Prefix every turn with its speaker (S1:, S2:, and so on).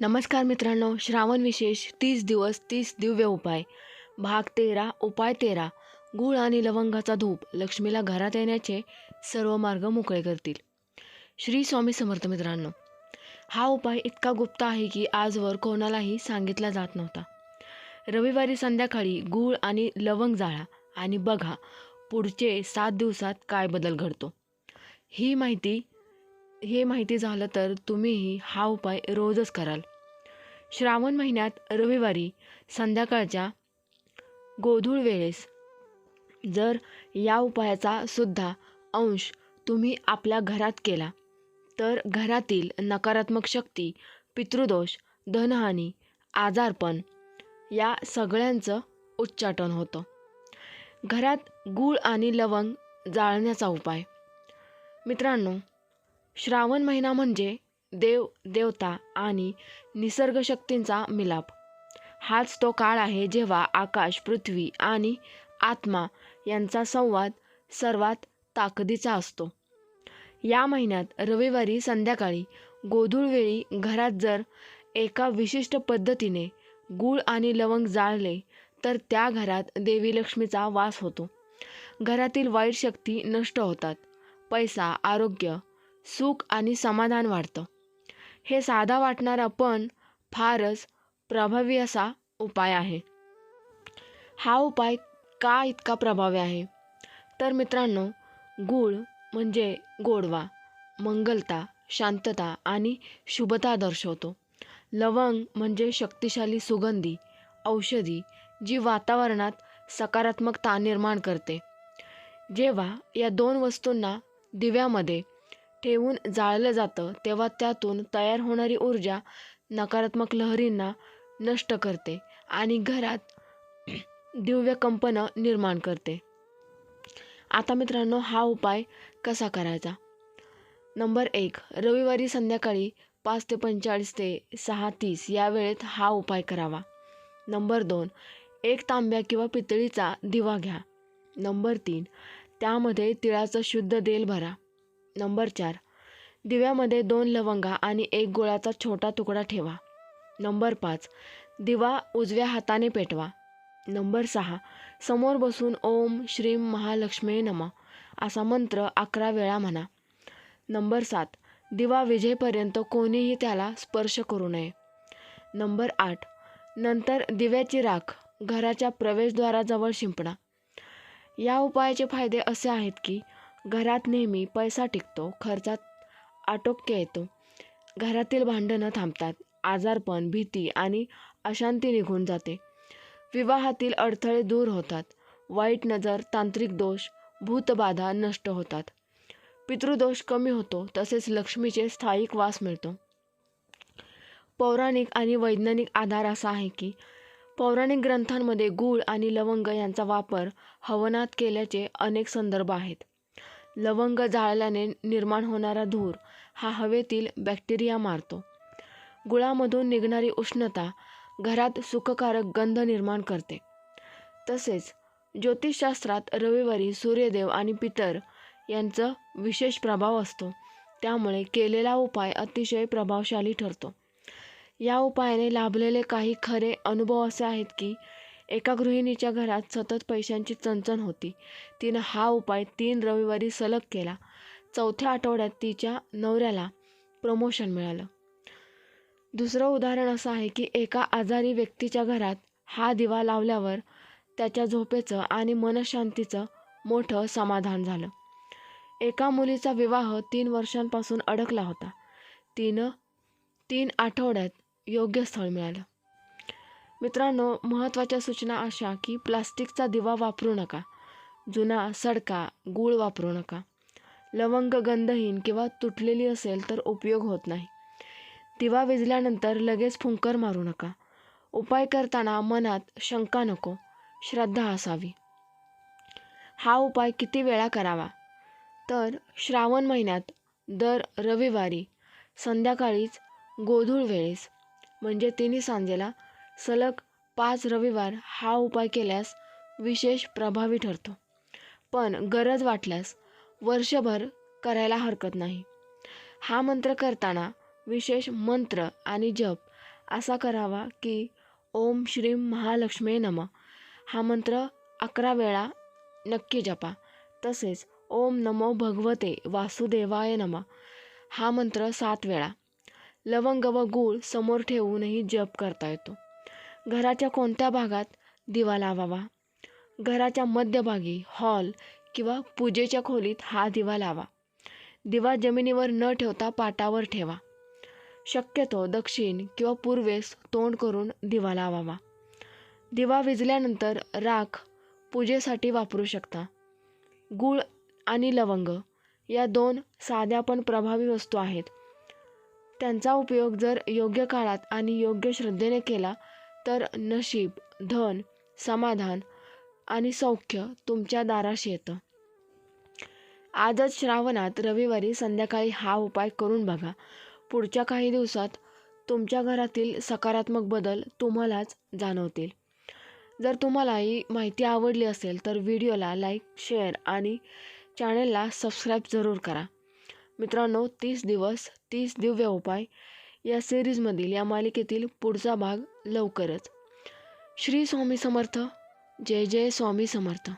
S1: नमस्कार मित्रांनो श्रावण विशेष तीस दिवस तीस दिव्य उपाय. भाग तेरा उपाय तेरा. गूळ आणि लवंगाचा धूप लक्ष्मीला घरात येण्याचे सर्व मार्ग मोकळे करतील. श्री स्वामी समर्थ मित्रांनो हा उपाय इतका गुप्त आहे की आजवर कोणालाही सांगितला जात नव्हता. रविवारी संध्याकाळी गूळ आणि लवंग जाळा आणि बघा पुढचे सात दिवसात काय बदल घडतो. ही माहिती हे माहिती झालं तर तुम्हीही हा उपाय रोजच कराल. श्रावण महिन्यात रविवारी संध्याकाळच्या गोधूळ वेळेस जर या उपायाचा सुद्धा अंश तुम्ही आपल्या घरात केला तर घरातील नकारात्मक शक्ती पितृदोष धनहानी आजारपण या सगळ्यांचं उच्चाटन होतं. घरात गूळ आणि लवंग जाळण्याचा उपाय. मित्रांनो श्रावण महिना म्हणजे देव देवता आणि निसर्गशक्तींचा मिलाप. हाच तो काळ आहे जेव्हा आकाश पृथ्वी आणि आत्मा यांचा संवाद सर्वात ताकदीचा असतो. या महिन्यात रविवारी संध्याकाळी गोधूळवेळी घरात जर एका विशिष्ट पद्धतीने गूळ आणि लवंग जाळले तर त्या घरात देवी लक्ष्मीचा वास होतो. घरातील वाईट शक्ती नष्ट होतात. पैसा आरोग्य सुख आणि समाधान वाढतं. हे साधा वाटणारा पण फारच प्रभावी असा उपाय आहे. हा उपाय का इतका प्रभावी आहे? तर मित्रांनो गूळ म्हणजे गोडवा मंगलता शांतता आणि शुभता दर्शवतो. लवंग म्हणजे शक्तिशाली सुगंधी औषधी जी वातावरणात सकारात्मकता निर्माण करते. जेव्हा या दोन वस्तूंना दिव्यामध्ये ठेवून जाळलं जातं तेव्हा त्यातून तयार होणारी ऊर्जा नकारात्मक लहरींना नष्ट करते आणि घरात दिव्य कंपनं निर्माण करते. आता मित्रांनो हा उपाय कसा करायचा? नंबर एक रविवारी संध्याकाळी पाच ते पंचेचाळीस ते सहा तीस या वेळेत हा उपाय करावा. नंबर दोन एक तांब्या किंवा पितळीचा दिवा घ्या. नंबर तीन त्यामध्ये तिळाचं शुद्ध तेल भरा. नंबर चार. दिव्यामध्ये दोन लवंगा आणि एक गोळाचा छोटा तुकडा ठेवा. नंबर पाच. दिवा उजव्या हाताने पेटवा. नंबर सहा. समोर बसून ओम श्रीम महालक्ष्मी नम असा मंत्र अकरा वेळा म्हणा. नंबर सात. दिवा विजेपर्यंत कोणीही त्याला स्पर्श करू नये. नंबर आठ. नंतर दिव्याची राख घराच्या प्रवेशद्वाराजवळ शिंपणा या उपायाचे फायदे असे आहेत की घरात नेहमी पैसा टिकतो खर्चात आटोक्य येतो. घरातील भांडणं थांबतात आजारपण भीती आणि अशांती निघून जाते. विवाहातील अडथळे दूर होतात. वाईट नजर तांत्रिक दोष भूतबाधा नष्ट होतात. पितृदोष कमी होतो तसेच लक्ष्मीचे स्थायिक वास मिळतो. पौराणिक आणि वैज्ञानिक आधार असा आहे की पौराणिक ग्रंथांमध्ये गूळ आणि लवंग यांचा वापर हवनात केल्याचे अनेक संदर्भ आहेत. लवंग जाळल्याने निर्माण होणारा धूर हा हवेतील बॅक्टेरिया मारतो. गुळामधून निघणारी उष्णता घरात सुखकारक गंध निर्माण करते. तसेच ज्योतिषशास्त्रात रविवारी सूर्यदेव आणि पितर यांचा विशेष प्रभाव असतो. त्यामुळे केलेला उपाय अतिशय प्रभावशाली ठरतो. या उपायाने लाभलेले काही खरे अनुभव असे आहेत की एका गृहिणीच्या घरात सतत पैशांची चणचण होती. तिनं हा उपाय तीन रविवारी सलग केला. चौथ्या आठवड्यात तिच्या नवऱ्याला प्रमोशन मिळालं. दुसरं उदाहरण असं आहे की एका आजारी व्यक्तीच्या घरात हा दिवा लावल्यावर त्याच्या झोपेचं आणि मनशांतीचं मोठं समाधान झालं. एका मुलीचा विवाह तीन वर्षांपासून अडकला होता. तिनं तीन आठवड्यात योग्य स्थळ मिळालं. मित्रांनो महत्त्वाच्या सूचना अशा की प्लास्टिकचा दिवा वापरू नका. जुना सडका गूळ वापरू नका. लवंग गंधहीन किंवा तुटलेली असेल तर उपयोग होत नाही. दिवा विजल्यानंतर लगेच फुंकर मारू नका. उपाय करताना मनात शंका नको. श्रद्धा असावी. हा उपाय किती वेळा करावा? तर श्रावण महिन्यात दर रविवारी संध्याकाळीच गोधूळ वेळेस म्हणजे तिन्ही सांजेला सलग पाच रविवार हा उपाय केल्यास विशेष प्रभावी ठरतो. पण गरज वाटल्यास वर्षभर करायला हरकत नाही. हा मंत्र करताना विशेष मंत्र आणि जप असा करावा की ओम श्री महालक्ष्मी नम. हा मंत्र अकरा वेळा नक्की जपा. तसेच ओम नमो भगवते वासुदेवाय नम. हा मंत्र सात वेळा. लवंग व गूळ समोर ठेवूनही जप करता येतो. घराच्या कोणत्या भागात दिवा लावावा? घराच्या मध्यभागी हॉल किंवा पूजेच्या खोलीत हा दिवा लावा. दिवा जमिनीवर न ठेवता पाटावर ठेवा. शक्यतो दक्षिण किंवा पूर्वेस तोंड करून दिवा लावावा. दिवा विजल्यानंतर राख पूजेसाठी वापरू शकता. गूळ आणि लवंग या दोन साध्या पण प्रभावी वस्तू आहेत. त्यांचा उपयोग जर योग्य काळात आणि योग्य श्रद्धेने केला तर नशीब धन समाधान आणि सौख्य तुमच्या दाराशी येतं. आजच श्रावणात रविवारी संध्याकाळी हा उपाय करून बघा. पुढच्या काही दिवसात तुमच्या घरातील सकारात्मक बदल तुम्हालाच जाणवतील. जर तुम्हाला ही माहिती आवडली असेल तर व्हिडिओला लाईक शेअर आणि चॅनलला सबस्क्राईब जरूर करा. मित्रांनो तीस दिवस तीस दिव्य उपाय या सिरीजमधील या मालिकेतील पुढचा भाग लवकरच. श्री स्वामी समर्थ. जय जय स्वामी समर्थ.